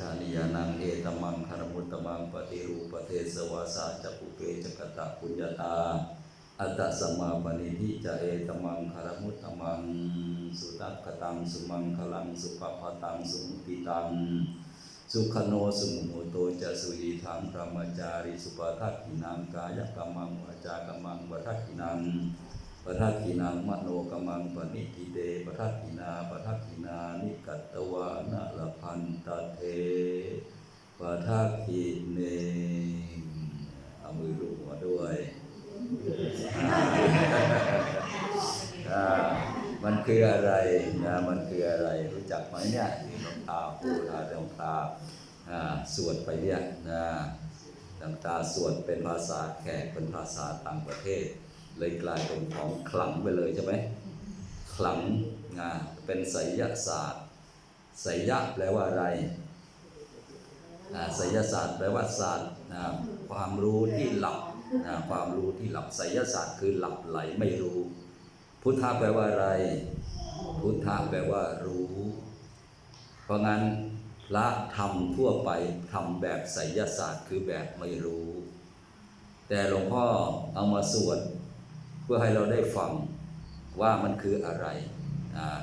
ชานิยานังเอตมังคารมุตตมังปฏิรูปเทสวาสาจัปุเปจกตะปุญญาตา อัตตสมาปณิทิจะเอตมังคารมุตตมัง สุตักขตังสุมังคลังสุปปะตังสุมุติตัง สุขโนสุมุโมโตจะสุยีทังพระมจาริสุปทักขินังกายกรรมังวาจากรรมังวัฏขินัง ปทักขินังมโนกมังปณิทิเตปทักขินาปทักขินานิกัตตวานะละพันตเทปทักขิเนเอามือลูบหัวด้วยมันคืออะไรนะมันคืออะไรรู้จักไหมเนี่ยที่หลวงตาพูดนะหลวงตาอ่าสวดไปเนี่ยนะหลวงตาสวดเป็นภาษาแขกเป็นภาษาต่างประเทศ เลยกลายเป็นของขลังไปเลยใช่ไหมขลังนะเป็นไสยศาสตร์ไสยะแปลว่าอะไรไสยศาสตร์แปลว่าศาสตร์นะความรู้ที่หลับนะความรู้ที่หลับไสยศาสตร์คือหลับไหลไม่รู้ พุทธะแปลว่าอะไร พุทธะแปลว่ารู้ เพราะงั้นพระทำทั่วไปทำแบบไสยศาสตร์คือแบบไม่รู้ แต่หลวงพ่อเอามาสวด พื่อให้เราได้ฟังว่ามันคืออะไรอ่า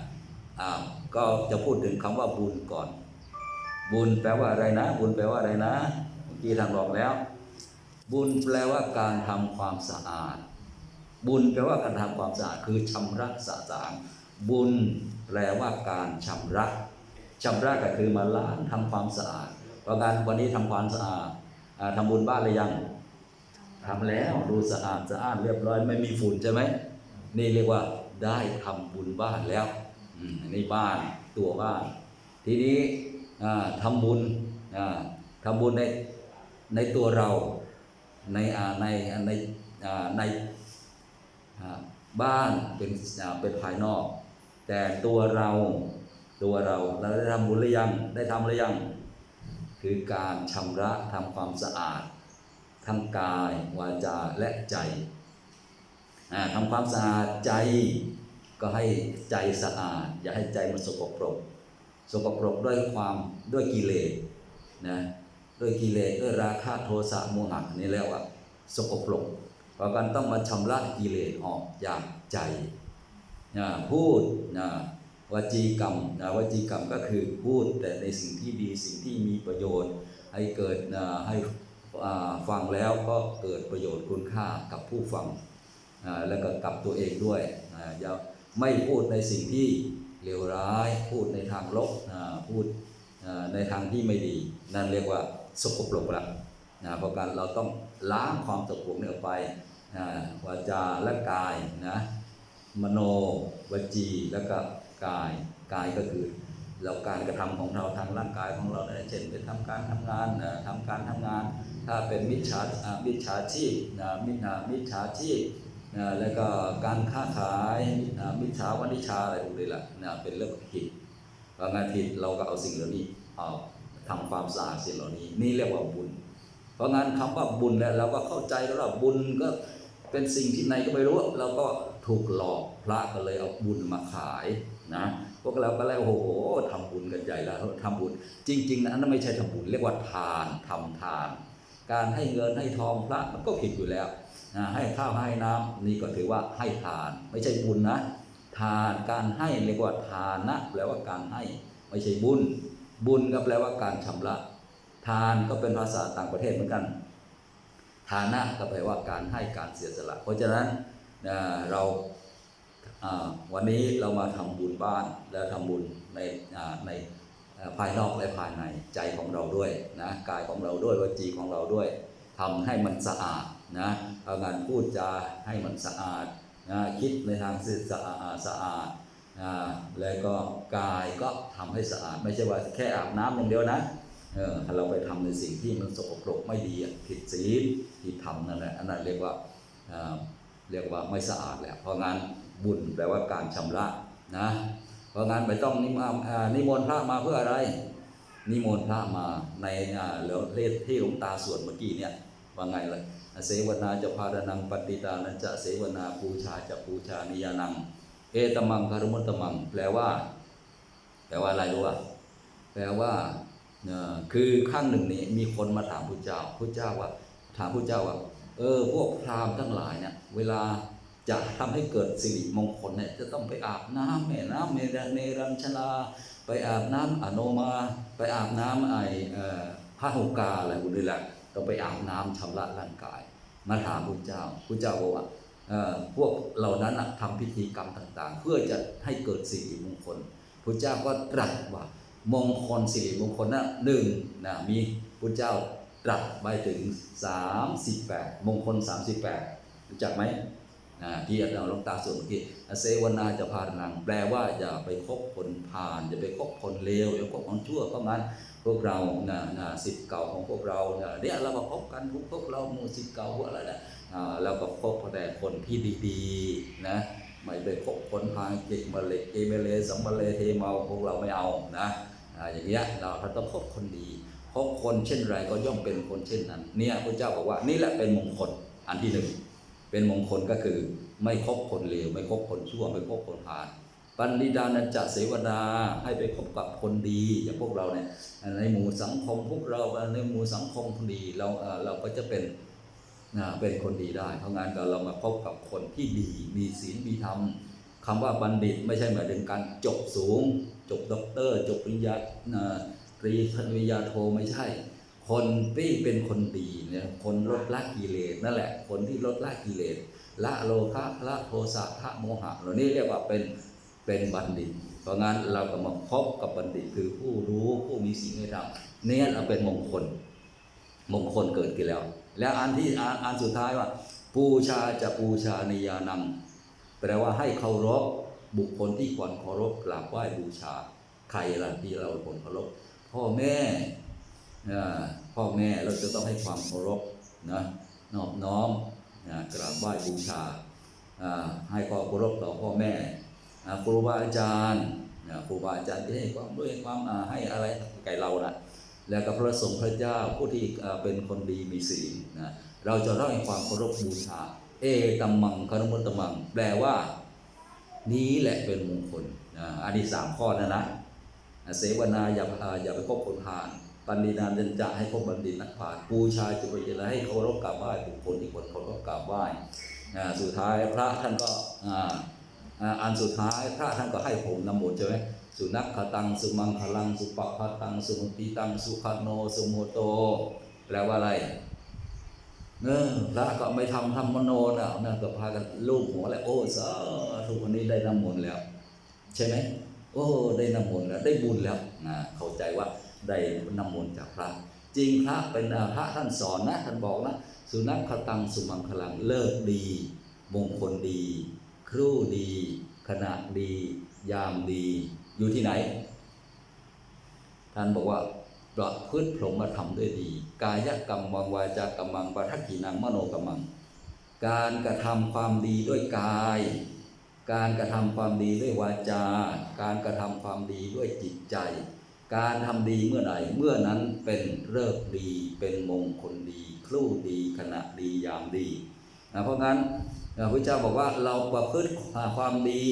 อ่าก็จะพูดถึงคำว่าบุญก่อน บุญแปลว่าอะไรนะ บุญแปลว่าอะไรนะเมื่อกี้ทางบอกแล้ว บุญแปลว่าการทำความสะอาด บุญแปลว่าการทำความสะอาดคือชำระสะสางบุญแปลว่าการชำระชำระก็คือมาล้างทำความสะอาดเพราะงั้นวันนี้ทำความสะอาดอ่าทำบุญบ้านหรือยัง ทำแล้วดูสะอาดสะอาดเรียบร้อยไม่มีฝุ่นใช่ไหมนี่เรียกว่าได้ทำบุญบ้านแล้วอืมนี่บ้านตัวบ้าน ทีนี้อ่าทำบุญอ่าทำบุญในในตัวเราในในในในบ้านเป็นเป็นภายนอก แต่ตัวเราตัวเราเราได้ทำบุญหรือยังได้ทำหรือยัง คือการชำระทำความสะอาด ทั้งกาย วาจาและใจอ่าทำความสะอาดใจก็ให้ใจสะอาด อย่าให้ใจมันสกปรก สกปรกด้วยความด้วยกิเลสนะด้วยกิเลสด้วยราคะโทสะโมหะนี่แล้วว่าสกปรกเพราะกันต้องมาชำระกิเลสออกจากใจนะพูดนะวจีกรรมนะวจีกรรมก็คือพูดแต่ในสิ่งที่ดีสิ่งที่มีประโยชน์ ให้เกิดนะให้ ฟังแล้วก็เกิดประโยชน์คุณค่ากับผู้ฟังแล้วก็กับตัวเองด้วยอย่าไม่พูดในสิ่งที่เลวร้าย พูดในทางลบพูดในทางที่ไม่ดี นั่นเรียกว่าสกปรกละนะเพราะการเราต้องล้างความตกหลงเนี่ยออกไปนะวาจาและกายนะมโนวจีแล้วก็กายกายก็คือเราการกระทำของเราทางร่างกายของเราเนี่ยเช่นไปทำการทำงานนะทำการทำงาน ถ้าเป็นมิจฉาอมิจฉาชีพนะมิจฉามิจฉาชีพนะแล้วก็การค้าขายนะมิจฉาวณิชาอะไรพวกนี้แหละนะเป็นเรื่องผิดเพรางานผิดเราก็เอาสิ่งเหล่านี้เอาทำความสะอาดสิ่งเหล่านี้ นี่เรียกว่าบุญ เพราะงั้นคำว่าบุญเนี่ยเราก็เข้าใจแล้วว่าบุญก็เป็นสิ่งที่ไหนก็ไม่รู้เราก็ถูกหลอกพระก็เลยเอาบุญมาขายนะพวกเราก็เลยโอ้โหทำบุญกันใหญ่แล้วทำบุญ จริง ๆนะอันนั้นไม่ใช่ทำบุญเรียกว่าทานทำทาน การให้เงินให้ทองพระมันก็ผิดอยู่แล้วนะให้ข้าวให้น้ำนี่ก็ถือว่าให้ทาน ไม่ใช่บุญนะ ทานการให้เรียกว่าทานนะแปลว่าการให้ไม่ใช่บุญ บุญก็แปลว่าการชำระ ทานก็เป็นภาษาต่างประเทศเหมือนกันฐานะก็แปลว่าการให้การเสียสละ เพราะฉะนั้นเราวันนี้เรามาทำบุญบ้านและทำบุญในใน ภายนอกและภายในใจของเราด้วยนะกายของเราด้วยวจีของเราด้วยทำให้มันสะอาดนะเอางานพูดจาให้มันสะอาดนะคิดในทางสื่อสะอาดสะอาดนะแล้วก็กายก็ทำให้สะอาด ไม่ใช่ว่าแค่อาบน้ำอย่างเดียวนะเออถ้าเราไปทำในสิ่งที่มันสกปรกไม่ดีอะผิดศีลผิดธรรมนั่นแหละอันนั้นเรียกว่าเเรียกว่าไม่สะอาดแหละเพราะงั้นบุญแปลว่าการชำระนะ ราะงั้นไม่ต้องนิมนิมนต์พระมาเพื่ออะไร นิมนต์พระมาในเหลือเทศที่หลวงตาสวดเมื่อกี้เนี่ยว่าไงเลยเสวนาจะพาดนังปฏิตานันจะเสวนาปูชาจะปูชานิยานัง เอตมังคารมุตตมัง แปลว่า แปลว่าอะไรรู้ป่ะแปลว่าเอ่อคือข้างหนึ่งนี่มีคนมาถามพระเจ้าพระเจ้าว่า ถามพระเจ้าว่า เออ พวกพราหมณ์ทั้งหลายเนี่ยเวลา จะทำให้เกิดสิริมงคลเนี่ยจะต้องไปอาบน้ำแม่น้ำเมรเนรัญชลา ไปอาบน้ำอโนมา ไปอาบน้ำไอพระหุกาอะไรพวกนี้แหละต้องไปอาบน้ำชำระร่างกาย มาถามพระเจ้าพระเจ้าบอกว่าพวกเหล่านั้นน่ะทำพิธีกรรมต่าง ๆ เพื่อจะให้เกิดสิริมงคลพระเจ้าก็ตรัสว่ามงคลสิริมงคลนะหนึ่งนะมีพระเจ้าตรัสไปถึง 38 มงคล 38 รู้จักไหม นะที่อาจารย์หลวงตาสวดเมื่อกี้เสวนาจะพานัง แปลว่าอย่าไปคบคนพาลอย่าไปคบคนเลวอย่าไปคบคนชั่วเพราะงั้นพวกเรานะนะสิทธิ์เก่าของพวกเราเนี่ยเนี่ยเรามาคบกันพวกเราหมู่สิทธิ์เก่าพวกอะไรนะเราก็คบแต่คนที่ดีๆนะไม่ไปคบคนพาลเจิกมาเลเกเมเลสัมมาเลเทเมาพวกเราไม่เอานะอ่าอย่างเงี้ยเราเราต้องคบคนดีคบคนเช่นไรก็ย่อมเป็นคนเช่นนั้นเนี่ยพระเจ้าบอกว่านี่แหละเป็นมงคลอันที่หนึ่ง เป็นมงคลก็คือไม่คบคนเลวไม่คบคนชั่ว ไม่คบคนพาลปันดิดานันจะเสวดาให้ไปคบกับคนดีอย่างพวกเราเนี่ยในหมู่สังคมพวกเราในหมู่สังคมคนดีเราเราก็จะเป็นเป็นคนดีได้ เพราะงั้นก็เรามาคบกับคนที่ดีมีศีลมีธรรมคำว่าบัณฑิตไม่ใช่หมายถึงการจบสูง จบด็อกเตอร์ จบปริญญาตรีปริญญาโทไม่ใช่ คนที่เป็นคนดีเนี่ยคนลดละกิเลสนั่นแหละ คนที่ลดละกิเลสละโลภะละโทสะละโมหะเหล่านี้เรียกว่าเป็นเป็นบัณฑิต เพราะงั้นเราก็มาคบกับบัณฑิตคือผู้รู้ผู้มีศีลธรรมเนี่ยเราเป็นมงคล มงคลเกิดขึ้นแล้ว แล้วอันที่อันอันสุดท้ายว่า ปูชาจะปูชานิยานังแปลว่าให้เคารพบุคคลที่ควรเคารพกราบไหว้บูชา ใครล่ะที่เราควรเคารพพ่อแม่ พ่อแม่เราจะต้องให้ความเคารพนะนอบน้อมนะกราบไหว้บูชาให้ความเคารพต่อพ่อแม่ครูบาอาจารย์ครูบาอาจารย์ที่ให้ความด้วยความให้อะไรแก่เรานะแล้วก็พระสงฆ์พระเจ้าผู้ที่เป็นคนดีมีศีลนะเราจะต้องให้ความเคารพบูชา เอตัมมังคารมุตตมัง แปลว่า นี้แหละเป็นมงคลอันนี้สามข้อนะนะเสวนาอย่าอ่าอย่าไปคบคนพาล ปันดินาเดนจะให้คบบัณฑิตนักปราชญ์บูชาจุปเจนให้เคารพกราบไหว้บุคคลที่ควรเคารพกราบไหว้สุดท้ายพระท่านก็อ่านสุดท้ายพระท่านก็ให้ผมนำมนใช่ไหมสุนัขขตัง สุมังคลัง สุปปะตัง สุมุติตัง สุขโน สุโมโต แปลว่าอะไรเออพระก็ไม่ทำทำมโนนะนั่นก็พากันลูบหัวแล้วโอ้สาธุวันนี้ได้น้ำมนต์แล้ว ใช่ไหมโอ้ได้น้ำมนต์แล้วได้บุญแล้วนะเข้าใจว่า ได้น้ำมนต์จากพระ จริงพระเป็นพระท่านสอนนะท่านบอกนะสุนัขขตังสุมังคลังเลิกดี มงคลดี ครู่ดี ขณะดี ยามดี อยู่ที่ไหน ท่านบอกว่าประพฤติพรหมธรรมด้วยดี กายกรรมวังวาจากรรมังปทักขินังมโนกรรมัง การกระทำความดีด้วยกาย การกระทำความดีด้วยวาจา การกระทำความดีด้วยจิตใจ การทำดีเมื่อใดเมื่อนั้นเป็นเลิกษ์ดี เป็นมงคลดี ครู่ดีขณะดียามดีนะเพราะงั้นพระพุทธเจ้าบอกว่าเราประพฤติความดี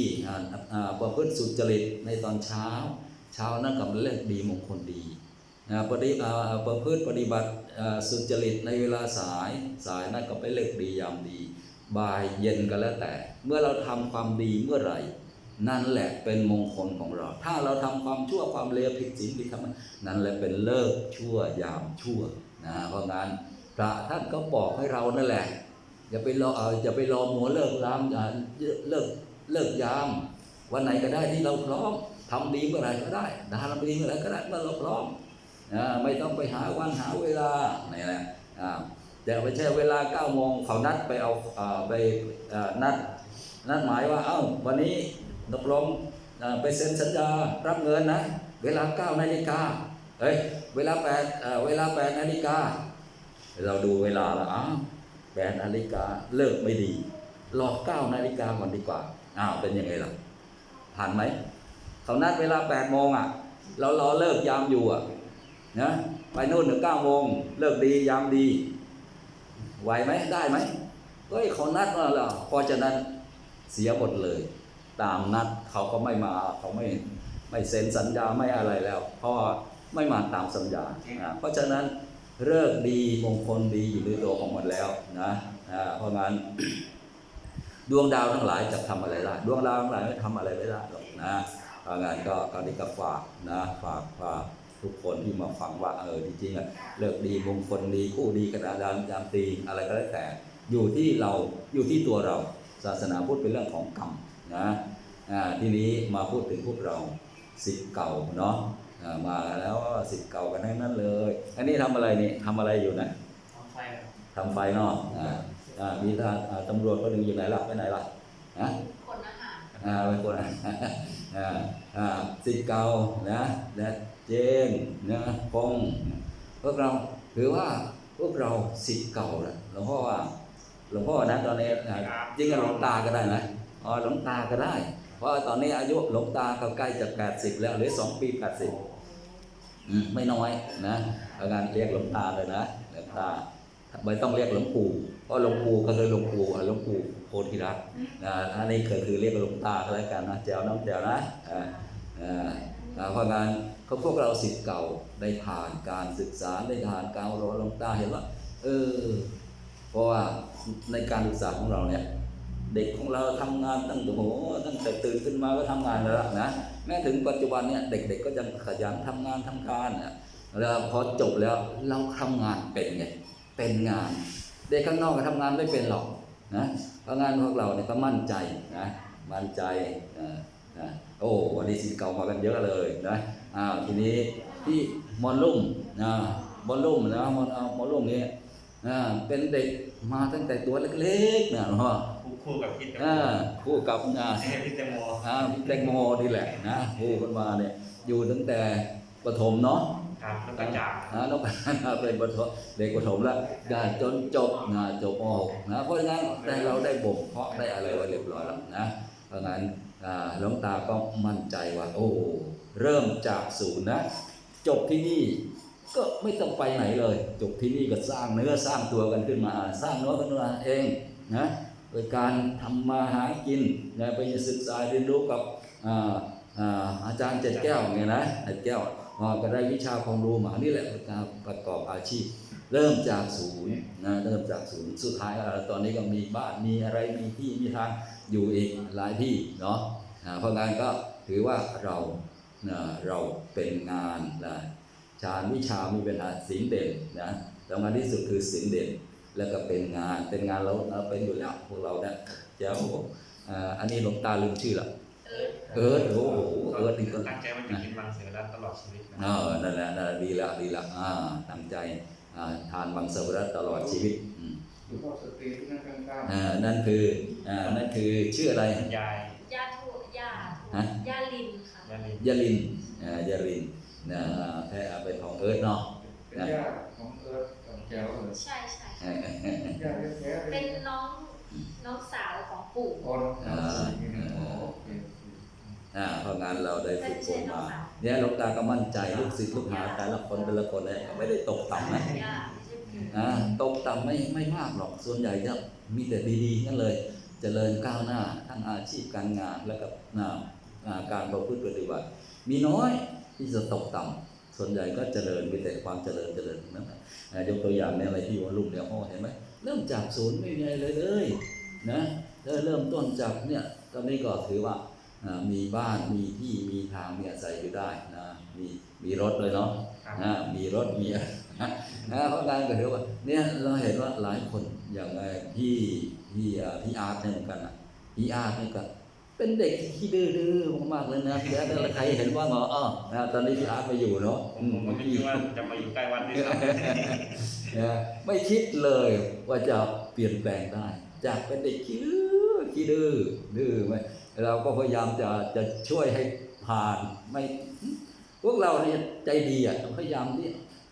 ประพฤติสุจริตในตอนเช้า เช้านั่นกับเลิกดีมงคลดีนะปฏิอ่าประพฤติปฏิบัติสุจริตในเวลาสายสายนั่นก็ไปเลิกดียามดี บ่ายเย็นก็แล้วแต่ เมื่อเราทำความดีเมื่อไหร่ นั่นแหละเป็นมงคลของเรา ถ้าเราทำความชั่วความเลวผิดศีลผิดธรรมนั่นแหละเป็นเลิกชั่วยามชั่วนะเพราะงั้นพระท่านก็บอกให้เรานั่นแหละ อย่าไปรอเอาอย่าไปรอมัวเลิกรามเลิกเลิกยาม วันไหนก็ได้ที่เราพร้อมทำดีเมื่อไหร่ก็ได้ทำดีเมื่อไหร่ก็ได้เมื่อเราพร้อมไม่ต้องไปหาวันหาเวลานี่แหละอ่าแต่ไม่ใช่เวลาเก้าโมงเขานัดไปเอาอ่าไปอ่านัดนัดหมายว่าเอ้าวันนี้ ตกลงไปเซ็นสัญญารับเงินนะ เวลาเก้านาฬิกาเฮ้ยเวลาแปดเวลาแปดนาฬิกาเราดูเวลาแล้วอ้าวแปดนาฬิกาเลิกไม่ดีรอเก้านาฬิกาก่อนดีกว่าอ้าวเป็นยังไงล่ะทันไหมเขานัดเวลาแปดโมงอะ เรารอเลิกยามอยู่อะนะไปนู่นถึงเก้าโมงเลิกดียามดีไหวไหมได้ไหมเฮ้ยเขานัดมาแล้วเพราะฉะนั้นเสียหมดเลย ตามนัดเขาก็ไม่มาเขาไม่ไม่เซ็นสัญญาไม่อะไรแล้ว เพราะไม่มาตามสัญญา เพราะฉะนั้นเลิกดีมงคลดีอยู่ในตัวของมันแล้วนะเพราะงั้นดวงดาวทั้งหลายจะทำอะไรได้ดวงดาวทั้งหลายไม่ทำอะไรไม่ได้หรอกนะเพราะงั้นก็ก็นี่ก็ฝากนะฝากฝากทุกคนที่มาฟังว่าเออจริงๆอะเลิกดีมงคลดีคู่ดีกระดานดานยามตีอะไรก็แล้วแต่ อยู่ที่เราอยู่ที่ตัวเราศาสนาพูดเป็นเรื่องของกรรม นะอ่าทีนี้มาพูดถึงพวกเราสิทธิ์เก่าเนาะอ่ามาแล้วสิทธิ์เก่ากันทั้งนั้นเลย อันนี้ทำอะไรนี่ทำอะไรอยู่นะทำไฟครับทำไฟเนาะอ่าอ่ามีทางอ่าตำรวจคนหนึ่งอยู่ไหนล่ะไปไหนล่ะฮะคนอาหารอ่าเป็นคนอ่าอ่าสิทธิ์เก่านะนะเจนนะพงษ์พวกเราถือว่าพวกเราสิทธิ์เก่าแหละหลวงพ่อว่าหลวงพ่อนะตอนนี้อ่าจริงกับหลวงตาก็ได้นะ อ๋อหลวงตาก็ได้ เพราะตอนนี้อายุหลวงตาก็ใกล้จะ80แล้วหลือสองปี80อืมไม่น้อยนะเอางานเรียกหลวงตาเลยนะหลวงตาไม่ต้องเรียกหลวงปู่เพราะหลวงปู่ก็คือหลวงปู่หลวงปู่โพธิรัตนะอันนี้คือคือเรียกหลวงตาก็แล้วกันนะแจวน้องแจวนะอ่าอ่าอ่าเพราะงานเขาพวกเราสิทธิ์เก่าได้ผ่านการศึกษาได้ผ่านการรอหลวงตาเห็นว่าเออเพราะว่าในการศึกษาของเราเนี่ย เด็กของเราทำงานตั้งแต่โหตั้งแต่ตื่นขึ้นมาก็ทำงานแล้วล่ะนะแม้ถึงปัจจุบันเนี่ยเด็กๆก็ยังขยันทำงานทำการน่ะแล้วพอจบแล้วเราทำงานเป็นไงเป็นงาน เด็กข้างนอกก็ทำงานไม่เป็นหรอกนะเพราะงั้นพวกเราเนี่ยก็มั่นใจนะมั่นใจนะนะโอ้วันนี้สิเก่ามากันเยอะเลยนะอ้าวทีนี้ที่มอนลุ่มนะมอนลุ่มนะมอนเอามอนลุ่มนี้อ่าเป็นเด็กมาตั้งแต่ตัวเล็กๆนะเนาะ คู่คู่กับพี่แตงโมอ่าคู่กับอ่าพี่แตงโมอ่าพี่แตงโมนี่แหละนะคู่กันมาเนี่ยอยู่ตั้งแต่ประถมเนาะครับแล้วก็จากนะน้องเป็นประถมเด็กประถมแล้วได้จนจบนะจบม .6 นะเพราะฉะนั้นได้เราได้บ่มเพาะได้อะไรไว้เรียบร้อยแล้วนะเพราะงั้นอ่าหลวงตาก็มั่นใจว่า โอ้เริ่มจากศูนย์นะจบที่นี่ก็ไม่ต้องไปไหนเลย จบที่นี่ก็สร้างเนื้อสร้างตัวกันขึ้นมา สร้างเนื้อขึ้นมาเองนะโดยการทำมาหากินนะไปศึกษาเรียนรู้กับอาจารย์เจ็ดแก้วเนี่ยนะเจ็ดแก้วก็ได้วิชาความรู้มานี่แหละการประกอบอาชีพ เริ่มจากศูนย์นะเริ่มจากศูนย์สุดท้ายตอนนี้ก็มีบ้านมีอะไรมีที่มีทางอยู่อีกหลายที่เนาะเพราะงั้นก็ถือว่าเราเราเป็นงานนะฌานวิชามีเป็นอาศีลเด่นนะสำคัญที่สุดคือศีลเด่น แล้วก็เป็นงานเป็นงานเราเราเป็นอยู่แล้วพวกเราเนี่ยเจ้าอ่าอันนี้หลวงตาลืมชื่อละเอิร์ธเอิร์ธโอ้โหเอิร์ธนี่ก็ตั้งใจว่าจะกินมังสวิรัตตลอดชีวิตนะเออนั่นแหละนั่นแหละดีละดีละอ่าตั้งใจอ่าทานมังสวิรัตตลอดชีวิตอืมหลวงพ่อสตรีที่นั่งข้างอ่านั่นคืออ่านั่นคือชื่ออะไรยายย่าทูย่าฮะย่าลินค่ะยาลินยาลินอ่ายาลินนะแค่เอาเป็นของเอิร์ธเนาะ แก้วเลยใช่ใช่เอค่ะอญาติแท้ๆเลเป็ยนน้องน้องสาวของปู่อ๋อน้องสาวนี่นะอ๋อโอเคอ่าเพราะงานเราได้ฝึกฝนมา เนี่ยหลวงตาก็มั่นใจลูกศิษย์ลูกหาแต่ละคนแต่ละคนเนี่ยก็ไม่ได้ตกต่ำนะย่าไม่ใช่ปู่อ่าตกต่ำไม่ไม่มากหรอกส่วนใหญ่จะมีแต่ดีๆนั่นเลย เจริญก้าวหน้าทั้งอาชีพการงานแล้วก็อ่าอ่าการประพฤติปฏิบัติ มีน้อยที่จะตกต่ำ ส่วนใหญ่ก็เจริญมีแต่ความเจริญเจริญนั้นยกตัวอย่างในอะไรที่ว่าลุงเนี่ยพ่อเห็นไหมเริ่มจากศูนย์ไม่มีอะไรเลยเลยนะแล้วเริ่มต้นจากเนี่ยตอนนี้ก็ถือว่ามีบ้านมีที่มีทางมีอาศัยอยู่ได้นะมีมีรถเลยเนาะนะมีรถมีนะเพราะงานก็ถือว่าเนี่ยเราเห็นว่าหลายคนอย่างไอ้พี่พี่อ่าพี่อาร์ตเนี่ยเหมือนกันอะพี่อาร์ตเนี่ยก็ เป็นเด็กที่ขี้ดื้อๆมากๆเลยนะแล้วแต่ใครเห็นว่าเหรออ๋อนะตอนนี้พี่อาร์ตมาอยู่เนาะผมอืมผมก็ไม่คิดว่าจะมาอยู่ใกล้วัดด้วยซ้นะไม่คิดเลยว่าจะเปลี่ยนแปลงได้ จากเป็นเด็กขี้ดื้อขี้ดื้อดื้อไหมเราก็พยายามจะจะช่วยให้ผ่านไม่พวกเราเนี่ยใจดีอะพยายามที่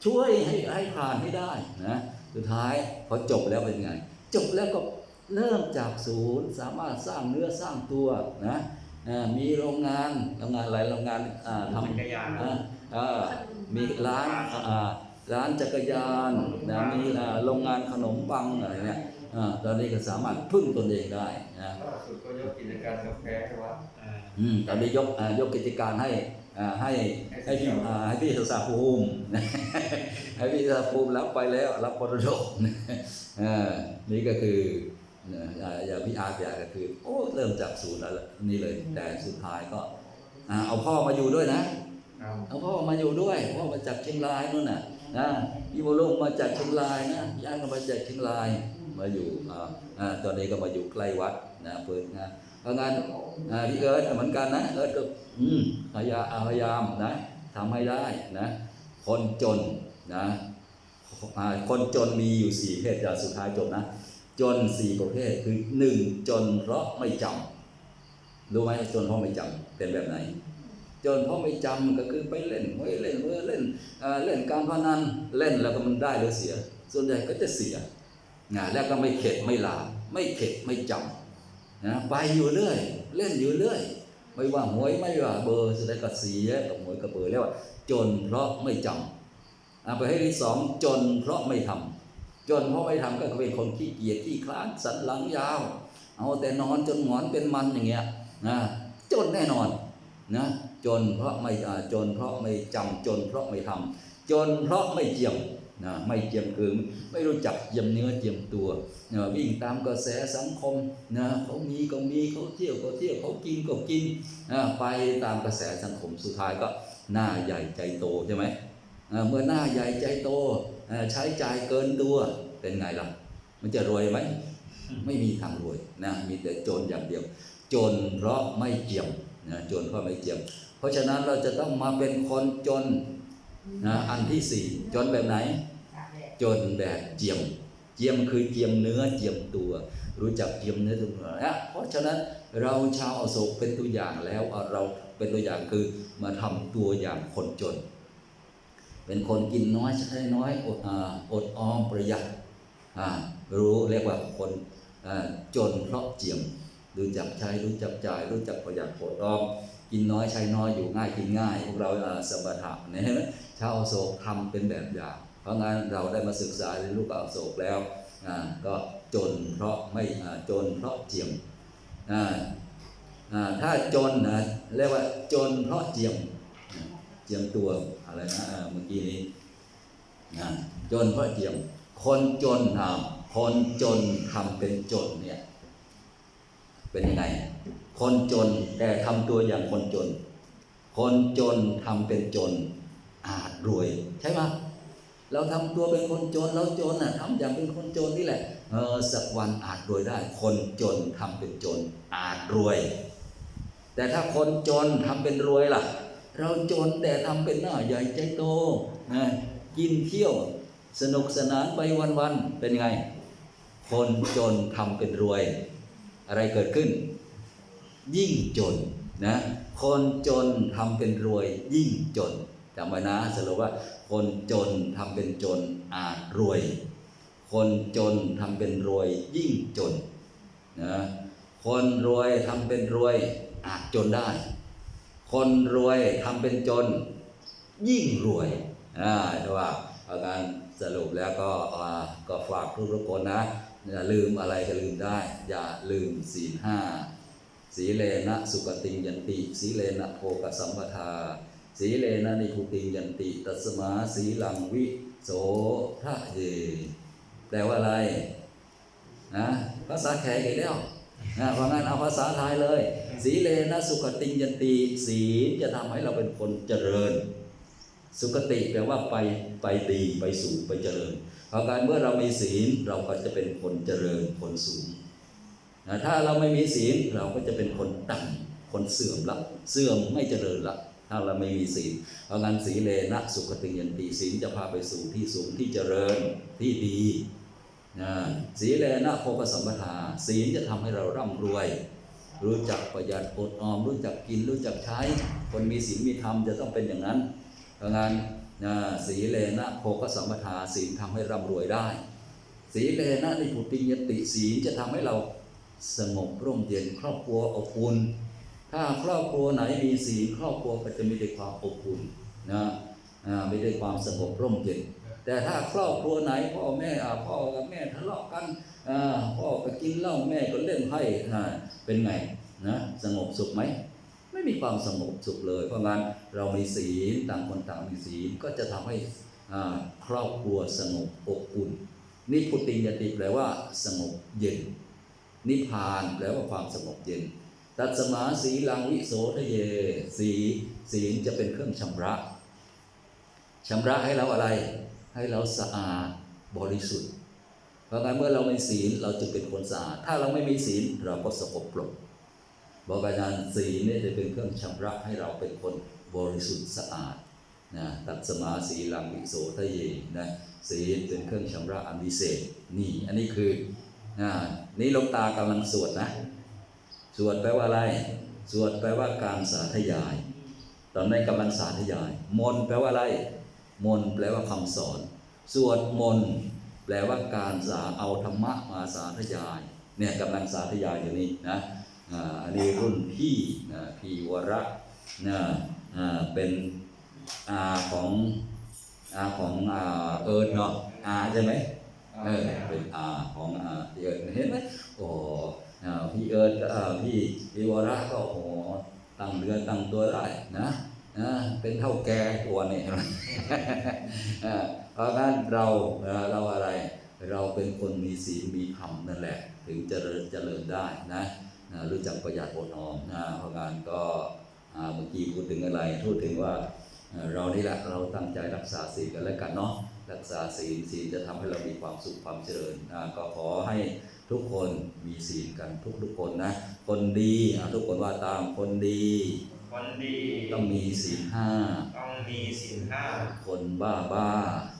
ช่วยให้ให้ผ่านให้ได้นะสุดท้ายพอจบแล้วเป็นไง จบแล้วก็ เริ่มจากศูนย์สามารถสร้างเนื้อสร้างตัวนะอ่ามีโรงงานโรงงานอะไรโรงงานอ่าำทำจักรยานอ่าอ่ามีร้านอ่าร้านจักรยานนะมีอ่าโรงงานขนมปังอะไรเนี่ยอ่าตอนนี้ก็สามารถพึ่งตนเองได้นะล่าสุดก็ยกกิจการกาแฟให้วัดอ่าอืมตอนนี้ยกอ่ายกกิจการให้อ่าให้ให้พี่อ่าให้พี่สาภูมิให้พี่สาภูมิรับไปแล้วรับพรดกอ่านี่ก็คือ อ่าอย่างพี่อาร์ตอย่างก็คือโอ้เริ่มจากศูนย์แล้วนี่เลย แต่สุดท้ายก็อ่าเอาพ่อมาอยู่ด้วยนะครับเอาพ่อมาอยู่ด้วยพ่อมาจากเชียงรายนู่นน่ะนะพี่โบลุงมาจากเชียงรายนะพี่อันก็มาจากเชียงรายมาอยู่อ่าอ่าตอนนี้ก็มาอยู่ใกล้วัดนะเพิ่นนะเพราะงั้นอ่าพี่เอิร์ธเหมือนกันนะเอิร์ธก็อืมพยายามพยายามนะทำให้ได้นะคนจนนะอ่าคนจนมีอยู่สี่ประเภทจะสุดท้ายจบนะ จนสี่ประเภทคือหนึ่งจนเพราะไม่จำรู้ไหมจนเพราะไม่จำเป็นแบบไหน จนเพราะไม่จำก็คือไปเล่นหวยเล่นเมื่อเล่นเล่นการพนันเล่นแล้วก็มันได้หรือเสีย ส่วนใหญ่ก็จะเสียนแล้วก็ไม่เข็ดไม่ลาไม่เข็ดไม่จำนะไปอยู่เรื่อย เล่นอยู่เรื่อย ไม่ว่าหวยไม่ว่าเบอร์สุดท้ายก็เสียกับหวยกับเบอร์แล้วว่าจนเพราะไม่จำอะประเภทที่สองจนเพราะไม่ทำ จนเพราะไม่ทำก็เป็นคนขี้เกียจขี้คลานสันหลังยาว เอาแต่นอนจนหงอนเป็นมันอย่างเงี้ยนะจนแน่นอนนะจนเพราะไม่จนเพราะไม่จำจนเพราะไม่ทำจนเพราะไม่เจียมนะไม่เจียมคือไม่รู้จักเจียมเนื้อเจียมตัวนะวิ่งตามกระแสสังคมนะเขามีก็มีเขาเที่ยวก็เที่ยวเขากินก็กินนะไปตามกระแสสังคมสุดท้ายก็หน้าใหญ่ใจโตใช่ไหมเมื่อหน้าใหญ่ใจโต ใช้จ่ายเกินตัวเป็นไงล่ะ มันจะรวยไหมไม่มีทางรวยนะมีแต่จนอย่างเดียว จนเพราะไม่เจียมนะจนเพราะไม่เจียมเพราะฉะนั้นเราจะต้องมาเป็นคนจนนะอันที่สี่จนแบบไหน จนแบบเจียม เจียมคือเจียมเนื้อเจียมตัว รู้จักเจียมเนื้อตัวนะเพราะฉะนั้นเราชาวอโศกเป็นตัวอย่างแล้วเราเป็นตัวอย่างคือมาทำตัวอย่างคนจน เป็นคนกินน้อยใช้น้อยอดออดออมประหยัดรู้เรียกว่าคนจนเพราะเจียมรู้จักใช้รู้จักจ่าย รู้จักประหยัดอดออมกินน้อยใช้น้อยอยู่ง่ายกินง่าย พวกเราอ่าสมถะเนี่ยเห็นไหมชาวอโศกทำเป็นแบบอย่าง เพราะงั้นเราได้มาศึกษาเรียนรู้กับอโศกแล้วก็จนเพราะไม่จนเพราะเจียมถ้าจนนะเรียกว่าจนเพราะเจียมเจียมตัว อะไรนะเมื่อกี้นี้นะจนเพราะเจียม คนจนอ่าคนจนทำเป็นจนเนี่ย เป็นยังไง คนจนแต่ทำตัวอย่างคนจน คนจนทำเป็นจน อาจรวยใช่ไหมเราทำตัวเป็นคนจนเราจนน่ะทำอย่างเป็นคนจนนี่แหละเออสักวันอาจรวยได้ คนจนทำเป็นจน อาจรวย แต่ถ้าคนจนทำเป็นรวยล่ะ เราจนแต่ทำเป็นหน้าใหญ่ใจโตนะกินเที่ยวสนุกสนานไปวันๆเป็นไง คนจนทำเป็นรวย อะไรเกิดขึ้น ยิ่งจนนะคนจนทำเป็นรวย ยิ่งจนจำไว้นะสรุปว่า คนจนทำเป็นจนอาจรวย คนจนทำเป็นรวย ยิ่งจนนะคนรวยทำเป็นรวยอาจจนได้ คนรวยทำเป็นจนยิ่งรวยอ่าใช่ว่าอาการสรุปแล้วก็ก็ฝากทุกๆคนนะอย่าลืมอะไรก็ลืมได้ อย่าลืมศีลห้าสีเลนะสุกติงยันติ สีเลนะโภกสัมปทา สีเลนะนิพุติงยันติ ตัสมาสีลังวิโสทะเยแปลว่าอะไรนะภาษาแขกอีกแล้ว นะเพราะงั้นเอาภาษาไทยเลย สีเลนะสุขติงยันติศีลจะทำให้เราเป็นคนเจริญ สุขติแปลว่าไปไปดีไปสู่ไปเจริญเพราะการเมื่อเรามีศีลเราก็จะเป็นคนเจริญคนสูงนะถ้าเราไม่มีศีลเราก็จะเป็นคนต่ำคนเสื่อมละเสื่อมไม่เจริญละถ้าเราไม่มีศีลเพราะงั้นสีเลนะสุขติงยันติศีลจะพาไปสู่ที่สูงที่เจริญที่ดี นะสีเลนะโภกสัมปทาศีลจะทำให้เราร่ำรวย รู้จักประหยัดอดออม รู้จักกินรู้จักใช้ คนมีศีลมีธรรมจะต้องเป็นอย่างนั้นเพราะงั้นนะสีเลนะโภกสัมปทาศีลทำให้ร่ำรวยได้ สีเลนะนิพุติยติศีลจะทำให้เราสงบร่มเย็นครอบครัวอบอุ่นถ้าครอบครัวไหนมีศีลครอบครัวก็จะมีแต่ความอบอุ่นนะไม่ได้ความสงบร่มเย็น แต่ถ้าครอบครัวไหนพ่อแม่พ่อกับแม่ทะเลาะกันพ่อก็กินเหล้าแม่ก็เล่นไพ่เป็นไงนะสงบสุขไหมไม่มีความสงบสุขเลย เพราะงั้นเรามีศีลต่างคนต่างมีศีลก็จะทำให้ครอบครัวสงบอบอุ่นนิพุติยติแปลว่าสงบเย็น นิพพานแปลว่าความสงบเย็น ตัดสมาสีลังวิโสทะเย สีศีลจะเป็นเครื่องชำระชำระให้เราอะไร ให้เราสะอาดบริสุทธิ์ เพราะงั้นเมื่อเรามีศีลเราจะเป็นคนสะอาด ถ้าเราไม่มีศีลเราก็สกปรกบอกอาจารย์ศีลเนี่ยจะเป็นเครื่องชำระให้เราเป็นคนบริสุทธิ์สะอาดนะตัดสมาสีลังวิโสทะเยนะศีลเป็นเครื่องชำระอันวิเศษนี่อันนี้คืออ่านี่ลงตากำลังสวดนะ สวดแปลว่าอะไร สวดแปลว่าการสาธยาย ตอนนี้กำลังสาธยาย มนแปลว่าอะไร มนแปลว่าคำสอน สวดมนต์แปลว่าการสาเอาธรรมะมาสาธยาย เนี่ยกำลังสาธยายอยู่นี่นะอันนี้รุ่นพี่นะพี่วระนะอ่าเป็นอาของอาของอเอิร์นเนาะอาใช่ไหมเออเป็นอาของอาเอิร์ดเห็นไหมโอ้พี่เอิร์ดพี่พี่วระก็โอ้ตั้งเรือนตั้งตัวได้นะ เป็นเท่าแก่ตัวนี่เนไหมอ่าเพราะงั้นเราเราอะไร เราเป็นคนมีศีลมีธรรมนั่นแหละ ถึงจะเจริญได้นะรู้จักประหยัดอดออมนะเพราะงั้นก็เมื่อกี้พูดถึงอะไรพูดถึงว่าเรานี่แหละเราตั้งใจรักษาศีลกันแล้วกันเนาะรักษาศีลศีลจะทำให้เรามีความสุขความเจริญก็ขอให้ทุกคนมีศีลกันทุกทุกๆคนนะ คนดีทุกคนว่าตามคนดี คนดี ต้องมีศีลห้าต้องมีศีลห้าคนบ้าบ้า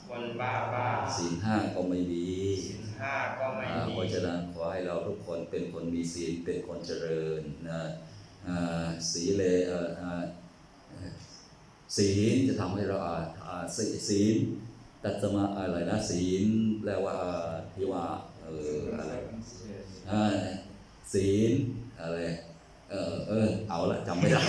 คนบ้าบ้าศีลห้าก็ไม่มีศีลห้าก็ไม่อ่ามีเพราะฉะนั้นขอให้เราทุกคนเป็นคนมีศีลเป็นคนเจริญนะอ่าศีเลเอ่ออ่าศีลจะทำให้เราอ่าอ่าศีศีลตัดสมาอะไรนะศีลแปลว่าอ่าที่ว่าเอออะไรอ่าศีลอะไร เออเออเอาละจำไม่ได้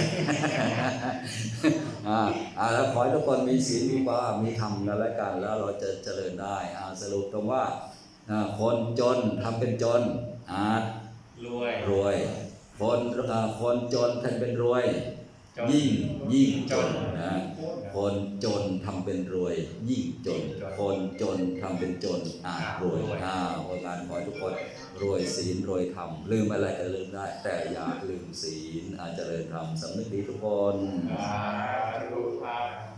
อ่าอ่าแล้วขอให้ทุกคนมีศีลมีความมีธรรมกันและกัน แล้วเราจะเจริญได้อ่าสรุปตรงว่าอ่าคนจนทำเป็นจนอาจรวยรวย คนอ่าคนจนทำเป็นรวยจนยิ่งยิ่งจจนนนะคนจนทำเป็นรวย ยิ่งจน คนจนทำเป็นจนอาจรวยอ่าเพราะงานขอให้ทุกคน รวยศีลรวยธรรมลืมอะไรก็ลืมได้ แต่อย่าลืมศีลอาจจะเริญธรรมสำนึกดีทุกคนสาธุครับ